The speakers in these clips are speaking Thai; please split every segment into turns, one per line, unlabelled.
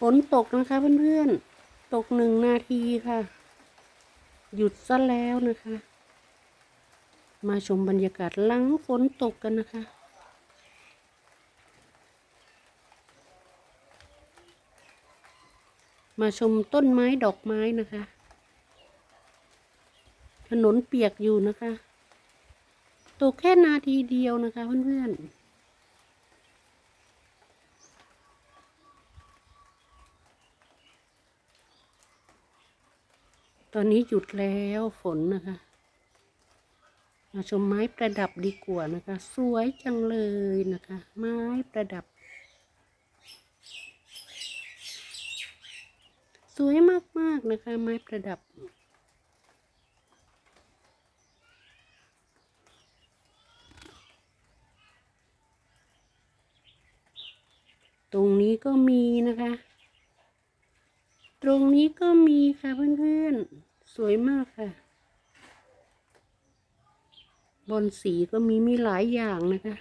ฝนตกนะคะเพื่อนๆ ตกหนึ่งนาทีค่ะ หยุดซะแล้วนะคะ มาชมบรรยากาศหลังฝนตกกันนะคะมาชมต้นไม้ดอกไม้นะคะ ถนนเปียกอยู่นะคะ ตกแค่นาทีเดียวนะคะเพื่อนๆ ตอนนี้หยุดแล้วฝนนะคะมาชมไม้ประดับดีกว่านะคะ สวยจังเลยนะคะ ไม้ประดับ สวยมากๆนะคะ ไม้ประดับตรงนี้ก็มีนะคะ ตรงนี้ก็มีค่ะเพื่อนๆ สวยมากค่ะบอลสีก็มีมีหลายอย่างนะคะ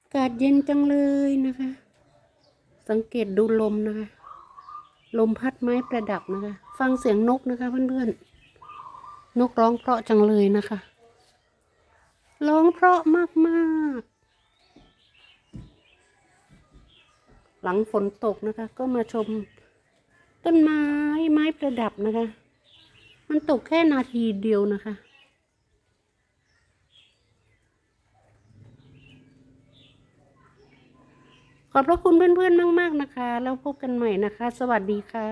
อากาศเย็นจังเลยนะคะ สังเกตดูลมนะคะ ลมพัดไม้ประดับนะคะ ฟังเสียงนกนะคะเพื่อนๆ นกร้องเพราะจังเลยนะคะ ร้องเพราะมาก หลังฝนตกนะคะ ก็มาชมต้นไม้ไม้ประดับนะคะ มันตกแค่นาทีเดียวนะคะ ขอบพระคุณเพื่อนๆมาก ๆนะคะ แล้วพบกันใหม่นะคะ สวัสดีค่ะ